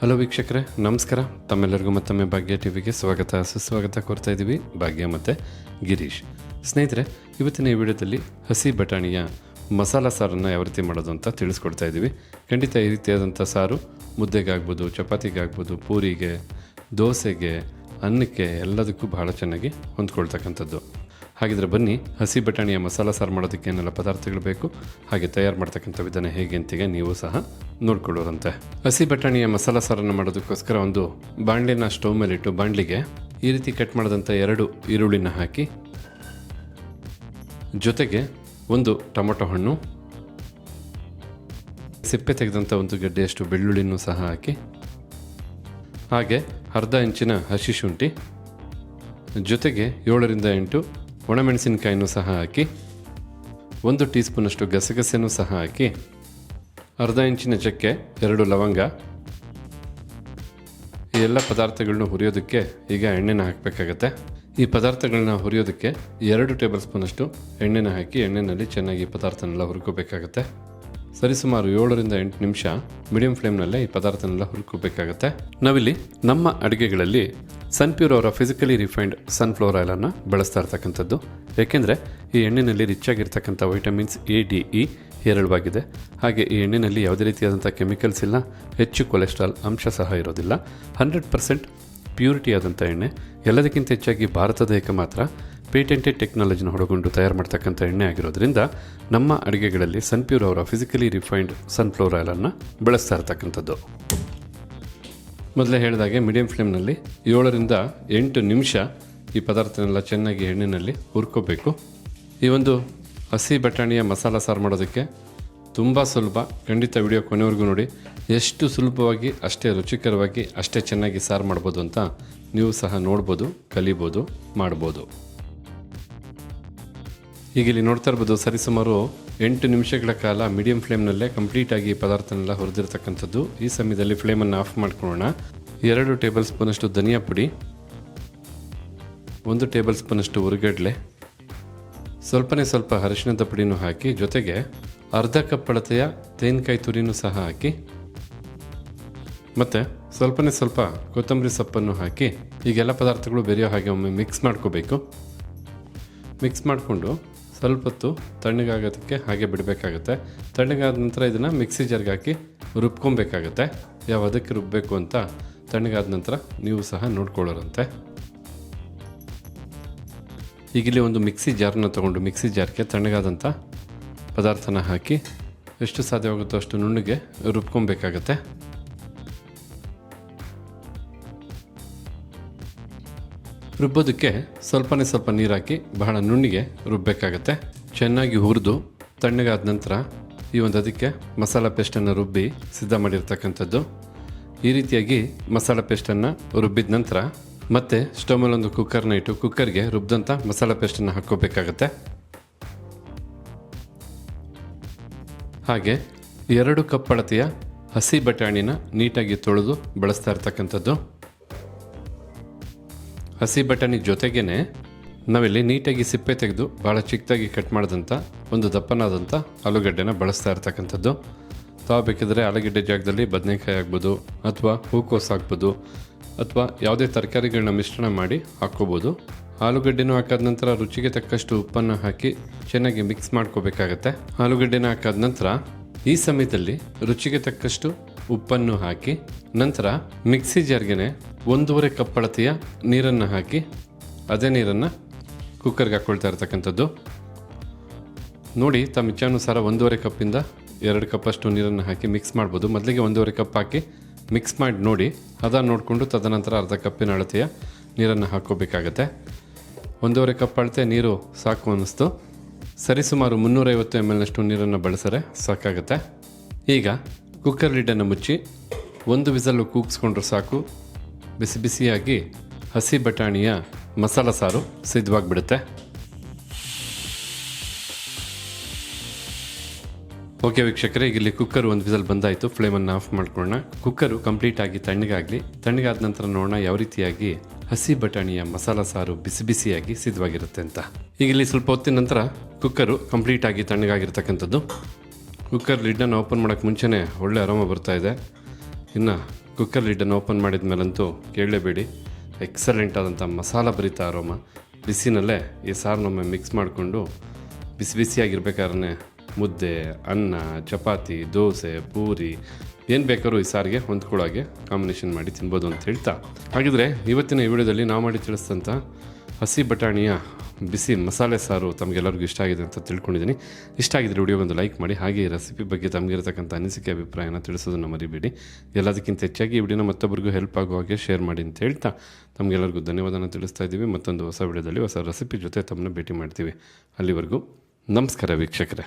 Hello ವೀಕ್ಷಕರೇ. ನಮಸ್ಕಾರ. ತಮ್ಮೆಲ್ಲರಿಗೂ ಮತ್ತೊಮ್ಮೆ ಭಾಗ್ಯ ಟಿವಿಗೆ ಸ್ವಾಗತ. ಸುಸ್ವಾಗತ ಕೊಡ್ತಾ ಇದ್ದೀವಿ ಭಾಗ್ಯ ಮತ್ತು ಗಿರೀಶ್. ಸ್ನೇಹಿತರೆ, ಇವತ್ತಿನ ಈ ವಿಡಿಯೋದಲ್ಲಿ ಹಸಿ ಬಟಾಣಿಯ ಮಸಾಲ ಸಾರನ್ನು ಯಾವ ರೀತಿ ಮಾಡೋದು ಅಂತ ತಿಳಿಸ್ಕೊಡ್ತಾ ಇದ್ದೀವಿ ಖಂಡಿತ ಈ ರೀತಿಯಾದಂಥ ಸಾರು ಮುದ್ದೆಗಾಗ್ಬೋದು, ಚಪಾತಿಗಾಗ್ಬೋದು, ಪೂರಿಗೆ, ದೋಸೆಗೆ, ಅನ್ನಕ್ಕೆ ಎಲ್ಲದಕ್ಕೂ ಬಹಳ ಚೆನ್ನಾಗಿ ಹೊಂದ್ಕೊಳ್ತಕ್ಕಂಥದ್ದು. ಹಾಗಿದ್ರೆ ಬನ್ನಿ, ಹಸಿ ಬಟಾಣಿಯ ಮಸಾಲ ಸಾರು ಮಾಡೋದಕ್ಕೆ ಏನೆಲ್ಲ ಪದಾರ್ಥಗಳು ಬೇಕು, ಹಾಗೆ ತಯಾರು ಮಾಡ್ತಕ್ಕಂಥ ವಿಧಾನ ಹೇಗೆ ಅಂತೀಗ ನೀವು ಸಹ ನೋಡ್ಕೊಳ್ಳೋರಂತೆ. ಹಸಿ ಬಟಾಣಿಯ ಮಸಾಲ ಸಾರನ್ನು ಮಾಡೋದಕ್ಕೋಸ್ಕರ ಒಂದು ಬಾಣಲಿನ ಸ್ಟವ್ ಮೇಲಿಟ್ಟು ಬಾಣಲಿಗೆ ಈ ರೀತಿ ಕಟ್ ಮಾಡಿದಂಥ ಎರಡು ಈರುಳ್ಳಿನ ಹಾಕಿ, ಜೊತೆಗೆ ಒಂದು ಟೊಮೊಟೊ ಹಣ್ಣು, ಸಿಪ್ಪೆ ತೆಗೆದಂಥ ಒಂದು ಗಡ್ಡೆಯಷ್ಟು ಬೆಳ್ಳುಳ್ಳಿನೂ ಸಹ ಹಾಕಿ, ಹಾಗೆ ಅರ್ಧ ಇಂಚಿನ ಹಸಿ ಶುಂಠಿ, ಜೊತೆಗೆ ಏಳರಿಂದ ಎಂಟು ಒಣಮೆಣಸಿನಕಾಯಿನೂ ಸಹ ಹಾಕಿ, ಒಂದು ಟೀ ಸ್ಪೂನಷ್ಟು ಗಸಗಸೆನೂ ಸಹ ಹಾಕಿ, ಅರ್ಧ ಇಂಚಿನ ಚಕ್ಕೆ, ಎರಡು ಲವಂಗ, ಈ ಎಲ್ಲ ಪದಾರ್ಥಗಳನ್ನ ಹುರಿಯೋದಕ್ಕೆ ಈಗ ಎಣ್ಣೆನ ಹಾಕಬೇಕಾಗತ್ತೆ. ಈ ಪದಾರ್ಥಗಳನ್ನ ಹುರಿಯೋದಕ್ಕೆ ಎರಡು ಟೇಬಲ್ ಸ್ಪೂನಷ್ಟು ಎಣ್ಣೆನ ಹಾಕಿ, ಎಣ್ಣೆನಲ್ಲಿ ಚೆನ್ನಾಗಿ ಪದಾರ್ಥನೆಲ್ಲ ಹುರ್ಕೋಬೇಕಾಗತ್ತೆ. ಸರಿಸುಮಾರು ಏಳರಿಂದ ಎಂಟು ನಿಮಿಷ ಮೀಡಿಯಂ ಫ್ಲೇಮ್ನಲ್ಲೇ ಈ ಪದಾರ್ಥನೆಲ್ಲ ಹುರ್ಕೋಬೇಕಾಗತ್ತೆ. ನಾವಿಲ್ಲಿ ನಮ್ಮ ಅಡುಗೆಗಳಲ್ಲಿ ಸನ್ಪ್ಯೂರ್ ಅವರ ಫಿಸಿಕಲಿ ರಿಫೈನ್ಡ್ ಸನ್ಫ್ಲವರ್ ಆಯಿಲನ್ನು ಬಳಸ್ತಾ ಇರ್ತಕ್ಕಂಥದ್ದು. ಏಕೆಂದರೆ ಈ ಎಣ್ಣೆಯಲ್ಲಿ ರಿಚ್ ಆಗಿರ್ತಕ್ಕಂಥ ವೈಟಮಿನ್ಸ್ ಎ ಡಿ ಇ ಹೇರಳವಾಗಿದೆ. ಹಾಗೆ ಈ ಎಣ್ಣೆಯಲ್ಲಿ ಯಾವುದೇ ರೀತಿಯಾದಂಥ ಕೆಮಿಕಲ್ಸ್ ಇಲ್ಲ, ಹೆಚ್ಚು ಕೊಲೆಸ್ಟ್ರಾಲ್ ಅಂಶ ಸಹ ಇರೋದಿಲ್ಲ. ಹಂಡ್ರೆಡ್ ಪರ್ಸೆಂಟ್ ಪ್ಯೂರಿಟಿ ಆದಂಥ ಎಣ್ಣೆ. ಎಲ್ಲದಕ್ಕಿಂತ ಹೆಚ್ಚಾಗಿ ಭಾರತದ ದೇಹಕ್ಕೆ ಮಾತ್ರ ಪೇಟೆಂಟೆಡ್ ಟೆಕ್ನಾಲಜಿನ ಹೊಡಗೊಂಡು ತಯಾರು ಮಾಡ್ತಕ್ಕಂಥ ಎಣ್ಣೆ ಆಗಿರೋದ್ರಿಂದ ನಮ್ಮ ಅಡುಗೆಗಳಲ್ಲಿ ಸನ್ಪ್ಯೂರ್ ಅವರ ಫಿಸಿಕಲಿ ರಿಫೈನ್ಡ್ ಸನ್ಫ್ಲವರ್ ಆಯಿಲನ್ನು ಬಳಸ್ತಾ ಇರ್ತಕ್ಕಂಥದ್ದು. ಮೊದಲೇ ಹೇಳಿದಾಗೆ ಮೀಡಿಯಂ ಫ್ಲೇಮ್ನಲ್ಲಿ ಏಳರಿಂದ ಎಂಟು ನಿಮಿಷ ಈ ಪದಾರ್ಥನೆಲ್ಲ ಚೆನ್ನಾಗಿ ಎಣ್ಣೆಯಲ್ಲಿ ಹುರ್ಕೋಬೇಕು. ಈ ಒಂದು ಹಸಿ ಬಟಾಣಿಯ ಮಸಾಲ ಸಾರು ಮಾಡೋದಕ್ಕೆ ತುಂಬ ಸುಲಭ. ಖಂಡಿತ ವಿಡಿಯೋ ಕೊನೆವರೆಗೂ ನೋಡಿ. ಎಷ್ಟು ಸುಲಭವಾಗಿ, ಅಷ್ಟೇ ರುಚಿಕರವಾಗಿ, ಅಷ್ಟೇ ಚೆನ್ನಾಗಿ ಸಾರು ಮಾಡ್ಬೋದು ಅಂತ ನೀವು ಸಹ ನೋಡ್ಬೋದು, ಕಲಿಬೋದು, ಮಾಡ್ಬೋದು. ಈಗ ಇಲ್ಲಿ ನೋಡ್ತಾ ಇರ್ಬೋದು ಸರಿಸುಮಾರು ಎಂಟು ನಿಮಿಷಗಳ ಕಾಲ ಮೀಡಿಯಂ ಫ್ಲೇಮ್ನಲ್ಲೇ ಕಂಪ್ಲೀಟಾಗಿ ಆಗಿ ಪದಾರ್ಥನೆಲ್ಲ ಹುರಿದಿರ್ತಕ್ಕಂಥದ್ದು. ಈ ಸಮಯದಲ್ಲಿ ಫ್ಲೇಮನ್ನು ಆಫ್ ಮಾಡ್ಕೊಳ್ಳೋಣ. ಎರಡು ಟೇಬಲ್ ಸ್ಪೂನಷ್ಟು ಧನಿಯಾ ಪುಡಿ, ಒಂದು ಟೇಬಲ್ ಸ್ಪೂನಷ್ಟು ಉರುಗಡ್ಲೆ, ಸ್ವಲ್ಪನೇ ಸ್ವಲ್ಪ ಅರಿಶಿಣದ ಪುಡಿನೂ ಹಾಕಿ, ಜೊತೆಗೆ ಅರ್ಧ ಕಪ್ ಅಳತೆಯ ತೆಂಗಿನಕಾಯಿ ತುರಿನೂ ಸಹ ಹಾಕಿ, ಮತ್ತು ಸ್ವಲ್ಪನೇ ಸ್ವಲ್ಪ ಕೊತ್ತಂಬರಿ ಸೊಪ್ಪನ್ನು ಹಾಕಿ, ಈಗೆಲ್ಲ ಪದಾರ್ಥಗಳು ಬೆರೆಯೋ ಹಾಗೆ ಒಮ್ಮೆ ಮಿಕ್ಸ್ ಮಾಡ್ಕೋಬೇಕು. ಮಿಕ್ಸ್ ಮಾಡಿಕೊಂಡು ಸ್ವಲ್ಪ ಹೊತ್ತು ತಣ್ಣಗಾಗೋದಕ್ಕೆ ಹಾಗೆ ಬಿಡಬೇಕಾಗತ್ತೆ. ತಣ್ಣಗಾದ ನಂತರ ಇದನ್ನು ಮಿಕ್ಸಿ ಜಾರ್ಗೆ ಹಾಕಿ ರುಬ್ಕೊಬೇಕಾಗತ್ತೆ. ಯಾವ ಅದಕ್ಕೆ ರುಬ್ಬಬೇಕು ಅಂತ ತಣ್ಣಗಾದ ನಂತರ ನೀವು ಸಹ ನೋಡ್ಕೊಳ್ಳೋರಂತೆ. ಈಗಲೇ ಒಂದು ಮಿಕ್ಸಿ ಜಾರನ್ನ ತೊಗೊಂಡು ಮಿಕ್ಸಿ ಜಾರ್ಗೆ ತಣ್ಣಗಾದಂಥ ಪದಾರ್ಥನ ಹಾಕಿ ಎಷ್ಟು ಸಾಧ್ಯವಾಗುತ್ತೋ ಅಷ್ಟು ನುಣ್ಣಗೆ ರುಬ್ಕೊಬೇಕಾಗತ್ತೆ. ರುಬ್ಬೋದಕ್ಕೆ ಸ್ವಲ್ಪನೇ ಸ್ವಲ್ಪ ನೀರಾಕಿ ಬಹಳ ನುಣ್ಣಿಗೆ ರುಬ್ಬಬೇಕಾಗತ್ತೆ ಚೆನ್ನಾಗಿ ಹುರಿದು ತಣ್ಣಗಾದ ನಂತರ ಈ ಒಂದು ಅದಕ್ಕೆ ಮಸಾಲ ಪೇಸ್ಟನ್ನು ರುಬ್ಬಿ ಸಿದ್ಧ ಮಾಡಿರ್ತಕ್ಕಂಥದ್ದು. ಈ ರೀತಿಯಾಗಿ ಮಸಾಲ ಪೇಸ್ಟನ್ನು ರುಬ್ಬಿದ ನಂತರ ಮತ್ತೆ ಸ್ಟವ್ ಮೇಲೆ ಒಂದು ಕುಕ್ಕರ್ನ ಇಟ್ಟು ಕುಕ್ಕರ್ಗೆ ರುಬ್ಬಿದಂಥ ಮಸಾಲ ಪೇಸ್ಟನ್ನು ಹಾಕ್ಕೋಬೇಕಾಗತ್ತೆ. ಹಾಗೆ ಎರಡು ಕಪ್ ಅಳತೆಯ ಹಸಿ ಬಟಾಣಿನ ನೀಟಾಗಿ ತೊಳೆದು ಬಳಸ್ತಾ ಇರ್ತಕ್ಕಂಥದ್ದು. ಹಸಿ ಬಟಾಣಿ ಜೊತೆಗೇನೆ ನಾವಿಲ್ಲಿ ನೀಟಾಗಿ ಸಿಪ್ಪೆ ತೆಗೆದು ಭಾಳ ಚಿಕ್ಕದಾಗಿ ಕಟ್ ಮಾಡಿದಂಥ ಒಂದು ದಪ್ಪನಾದಂಥ ಆಲೂಗಡ್ಡೆನ ಬಳಸ್ತಾ ಇರ್ತಕ್ಕಂಥದ್ದು. ತಾವು ಬೇಕಿದ್ರೆ ಆಲೂಗಡ್ಡೆ ಜಾಗದಲ್ಲಿ ಬದನೆಕಾಯಿ ಆಗ್ಬೋದು ಅಥವಾ ಹೂಕೋಸು ಹಾಕ್ಬೋದು, ಅಥವಾ ಯಾವುದೇ ತರಕಾರಿಗಳನ್ನ ಮಿಶ್ರಣ ಮಾಡಿ ಹಾಕ್ಕೋಬೋದು. ಆಲೂಗಡ್ಡೆನೂ ಹಾಕಾದ ನಂತರ ರುಚಿಗೆ ತಕ್ಕಷ್ಟು ಉಪ್ಪನ್ನು ಹಾಕಿ ಚೆನ್ನಾಗಿ ಮಿಕ್ಸ್ ಮಾಡ್ಕೋಬೇಕಾಗತ್ತೆ. ಆಲೂಗಡ್ಡೆನ ಹಾಕಾದ ನಂತರ ಈ ಸಮಯದಲ್ಲಿ ರುಚಿಗೆ ತಕ್ಕಷ್ಟು ಉಪ್ಪನ್ನು ಹಾಕಿ, ನಂತರ ಮಿಕ್ಸಿ ಜಾರ್ಗೆನೆ ಒಂದೂವರೆ ಕಪ್ ಅಳತೆಯ ನೀರನ್ನು ಹಾಕಿ, ಅದೇ ನೀರನ್ನು ಕುಕ್ಕರ್ಗೆ ಹಾಕ್ಕೊಳ್ತಾ ಇರ್ತಕ್ಕಂಥದ್ದು. ನೋಡಿ ತಮ್ಮ ಇಚ್ಛಾನುಸಾರ ಒಂದೂವರೆ ಕಪ್ಪಿಂದ ಎರಡು ಕಪ್ಪಷ್ಟು ನೀರನ್ನು ಹಾಕಿ ಮಿಕ್ಸ್ ಮಾಡ್ಬೋದು. ಮೊದಲಿಗೆ ಒಂದೂವರೆ ಕಪ್ ಹಾಕಿ ಮಿಕ್ಸ್ ಮಾಡಿ ನೋಡಿ, ಅದನ್ನು ನೋಡಿಕೊಂಡು ತದನಂತರ ಅರ್ಧ ಕಪ್ಪಿನ ಅಳತೆಯ ನೀರನ್ನು ಹಾಕ್ಕೋಬೇಕಾಗತ್ತೆ. ಒಂದೂವರೆ ಕಪ್ ಅಳತೆ ನೀರು ಸಾಕು ಅನ್ನಿಸ್ತು. ಸರಿಸುಮಾರು ಮುನ್ನೂರೈವತ್ತು ಎಂ ಎಲ್ನಷ್ಟು ನೀರನ್ನು ಬಳಸರೆ ಸಾಕಾಗುತ್ತೆ. ಈಗ ಕುಕ್ಕರ್ ಲಿಡ್ಡನ್ನು ಮುಚ್ಚಿ ಒಂದು ವಿಸಲು ಕೂಗಿಸ್ಕೊಂಡ್ರೆ ಸಾಕು. ಬಿಸಿ ಬಿಸಿಯಾಗಿ ಹಸಿ ಬಟಾಣಿಯ ಮಸಾಲ ಸಾರು ಸಿದ್ಧವಾಗಿಬಿಡುತ್ತೆ. ಓಕೆ ವೀಕ್ಷಕರೇ, ಇಲ್ಲಿ ಕುಕ್ಕರ್ ಒಂದು ವಿಸಲ್ ಬಂದಾಯಿತು. ಫ್ಲೇಮನ್ನು ಆಫ್ ಮಾಡ್ಕೊಳ್ಳೋಣ. ಕುಕ್ಕರು ಕಂಪ್ಲೀಟಾಗಿ ತಣ್ಣಗಾಗಲಿ. ತಣ್ಣಗಾದ ನಂತರ ನೋಡೋಣ ಯಾವ ರೀತಿಯಾಗಿ ಹಸಿ ಬಟಾಣಿಯ ಮಸಾಲ ಸಾರು ಬಿಸಿ ಬಿಸಿಯಾಗಿ ಸಿದ್ಧವಾಗಿರುತ್ತೆ ಅಂತ. ಈಗ ಇಲ್ಲಿ ಸ್ವಲ್ಪ ಹೊತ್ತಿನ ನಂತರ ಕುಕ್ಕರು ಕಂಪ್ಲೀಟ್ ಆಗಿ ತಣ್ಣಗಾಗಿರ್ತಕ್ಕಂಥದ್ದು. ಕುಕ್ಕರ್ ಲಿಡ್ಡನ್ನು ಓಪನ್ ಮಾಡೋಕ್ಕೆ ಮುಂಚೆನೇ ಒಳ್ಳೆ ಆರಾಮ ಬರ್ತಾ ಇದೆ. ಇನ್ನು ಕುಕ್ಕರ್ ಲಿಡ್ಡನ್ನು ಓಪನ್ ಮಾಡಿದ ಮೇಲಂತೂ ಕೇಳಲೇಬೇಡಿ. ಎಕ್ಸಲೆಂಟ್ ಆದಂಥ ಮಸಾಲ ಭರಿತ ಅರೋಮ ಬಿಸಿನಲ್ಲೇ ಈ ಸಾರನ್ನೊಮ್ಮೆ ಮಿಕ್ಸ್ ಮಾಡಿಕೊಂಡು ಬಿಸಿ ಬಿಸಿಯಾಗಿರ್ಬೇಕಾದ್ರೆ ಮುದ್ದೆ, ಅನ್ನ, ಚಪಾತಿ, ದೋಸೆ, ಪೂರಿ, ಏನು ಬೇಕಾದ್ರೂ ಈ ಸಾರಿಗೆ ಹೊಂದ್ಕೊಳ್ಳೋಗೆ ಕಾಂಬಿನೇಷನ್ ಮಾಡಿ ತಿನ್ಬೋದು ಅಂತ ಹೇಳ್ತಾ. ಹಾಗಿದ್ರೆ ಇವತ್ತಿನ ಈ ವಿಡಿಯೋದಲ್ಲಿ ನಾವು ಮಾಡಿ ತಿಳಿಸಿದಂಥ ಹಸಿ ಬಟಾಣಿಯ ಬಿಸಿ ಮಸಾಲೆ ಸಾರು ತಮಗೆಲ್ಲರಿಗೂ ಇಷ್ಟ ಆಗಿದೆ ಅಂತ ತಿಳ್ಕೊಂಡಿದ್ದೀನಿ. ಇಷ್ಟ ಆಗಿದ್ರೆ ವಿಡಿಯೋ ಒಂದು ಲೈಕ್ ಮಾಡಿ, ಹಾಗೆ ಈ ರೆಸಿಪಿ ಬಗ್ಗೆ ತಮಗಿರತಕ್ಕಂಥ ಅನಿಸಿಕೆ ಅಭಿಪ್ರಾಯನ ತಿಳಿಸೋದನ್ನು ಮರಿಬೇಡಿ. ಎಲ್ಲದಕ್ಕಿಂತ ಹೆಚ್ಚಾಗಿ ಈ ವಿಡಿಯೋನ ಮತ್ತೊಬ್ಬರಿಗೂ ಹೆಲ್ಪ್ ಆಗೋ ಹಾಗೆ ಶೇರ್ ಮಾಡಿ ಅಂತ ಹೇಳ್ತಾ. ತಮಗೆಲ್ಲರಿಗೂ ಧನ್ಯವಾದನ ತಿಳಿಸ್ತಾ ಇದ್ದೀವಿ. ಮತ್ತೊಂದು ಹೊಸ ವಿಡಿಯೋದಲ್ಲಿ ಹೊಸ ರೆಸಿಪಿ ಜೊತೆ ತಮ್ಮನ್ನ ಭೇಟಿ ಮಾಡ್ತೀವಿ. ಅಲ್ಲಿವರೆಗೂ ನಮಸ್ಕಾರ ವೀಕ್ಷಕರೇ.